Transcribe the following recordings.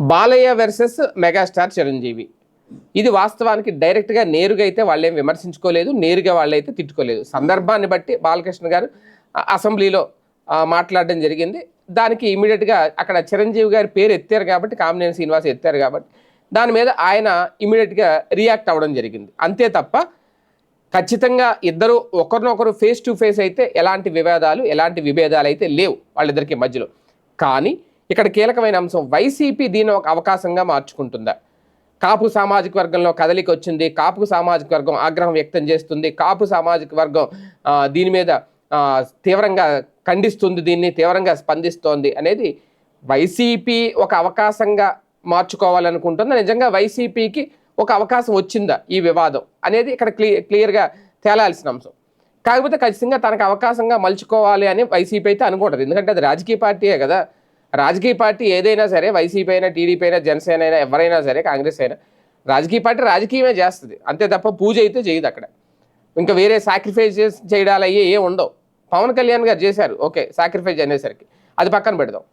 Balayya versus megastar Chiranjeevi. ఇది వాస్తవానికి డైరెక్ట్గా నేరుగా అయితే వాళ్ళేం విమర్శించుకోలేదు నేరుగా వాళ్ళైతే తిట్టుకోలేదు. సందర్భాన్ని బట్టి బాలకృష్ణ గారు అసెంబ్లీలో మాట్లాడడం జరిగింది. దానికి ఇమీడియట్గా అక్కడ చిరంజీవి గారి పేరు ఎత్తారు కాబట్టి కామినేని శ్రీనివాస్ ఎత్తారు కాబట్టి దాని మీద ఆయన ఇమీడియట్గా రియాక్ట్ అవ్వడం జరిగింది. అంతే తప్ప ఖచ్చితంగా ఇద్దరు ఒకరినొకరు ఫేస్ టు ఫేస్ అయితే ఎలాంటి వివాదాలు ఎలాంటి విభేదాలు అయితే లేవు వాళ్ళిద్దరికి మధ్యలో. కానీ ఇక్కడ కీలకమైన అంశం వైసీపీ దీన్ని ఒక అవకాశంగా మార్చుకుంటుందా? కాపు సామాజిక వర్గంలో కదలిక వచ్చింది కాపు సామాజిక వర్గం ఆగ్రహం వ్యక్తం చేస్తుంది కాపు సామాజిక వర్గం దీని మీద తీవ్రంగా ఖండిస్తుంది దీన్ని తీవ్రంగా స్పందిస్తోంది అనేది వైసీపీ ఒక అవకాశంగా మార్చుకోవాలనుకుంటుందా? నిజంగా వైసీపీకి ఒక అవకాశం వచ్చిందా ఈ వివాదం అనేది ఇక్కడ క్లియర్ క్లియర్గా తేలాల్సిన అంశం. కాకపోతే ఖచ్చితంగా తనకు అవకాశంగా మలుచుకోవాలి అని వైసీపీ అయితే అనుకుంటుంది ఎందుకంటే అది రాజకీయ పార్టీయే కదా. రాజకీయ పార్టీ ఏదైనా సరే వైసీపీ అయినా టీడీపీ అయినా జనసేన అయినా ఎవరైనా సరే కాంగ్రెస్ అయినా రాజకీయ పార్టీ రాజకీయమే చేస్తుంది. అంతే తప్ప పూజ అయితే చేయదు అక్కడ. ఇంకా వేరే సాక్రిఫైస్ చేయడాలు అయ్యే ఏ ఉండవు. పవన్ కళ్యాణ్ గారు చేశారు ఓకే సాక్రిఫైస్ అనేసరికి అది పక్కన పెడదాం.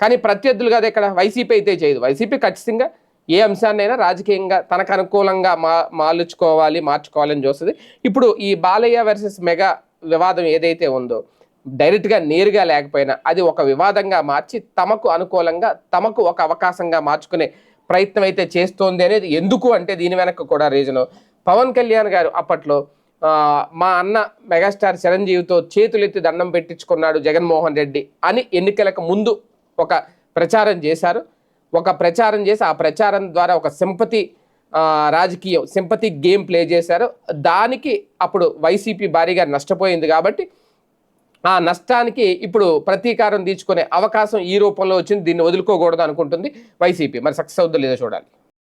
కానీ ప్రత్యర్థులు కాదు ఇక్కడ వైసీపీ అయితే చేయదు. వైసీపీ ఖచ్చితంగా ఏ అంశాన్నైనా రాజకీయంగా తనకు అనుకూలంగా మా మాలుచుకోవాలి మార్చుకోవాలని చూస్తుంది. ఇప్పుడు ఈ బాలయ్య వర్సెస్ మెగా వివాదం ఏదైతే ఉందో డైరెక్ట్గా నేరుగా లేకపోయినా అది ఒక వివాదంగా మార్చి తమకు అనుకూలంగా తమకు ఒక అవకాశంగా మార్చుకునే ప్రయత్నం అయితే చేస్తోంది అనేది ఎందుకు అంటే దీని వెనక కూడా రీజను. పవన్ కళ్యాణ్ గారు అప్పట్లో మా అన్న మెగాస్టార్ చిరంజీవితో చేతులెత్తి దండం పెట్టించుకున్నాడు జగన్మోహన్ రెడ్డి అని ఎన్నికలకు ముందు ఒక ప్రచారం చేశారు. ఒక ప్రచారం చేసి ఆ ప్రచారం ద్వారా ఒక సింపతి రాజకీయం సింపతి గేమ్ ప్లే చేశారు. దానికి అప్పుడు వైసీపీ భారీగా నష్టపోయింది కాబట్టి ఆ నష్టానికి ఇప్పుడు ప్రతీకారం తీర్చుకునే అవకాశం ఈ రూపంలో వచ్చింది దీన్ని వదులుకోకూడదు అనుకుంటుంది వైసీపీ. మరి సక్సెస్ అవుతుందో లేదో చూడాలి.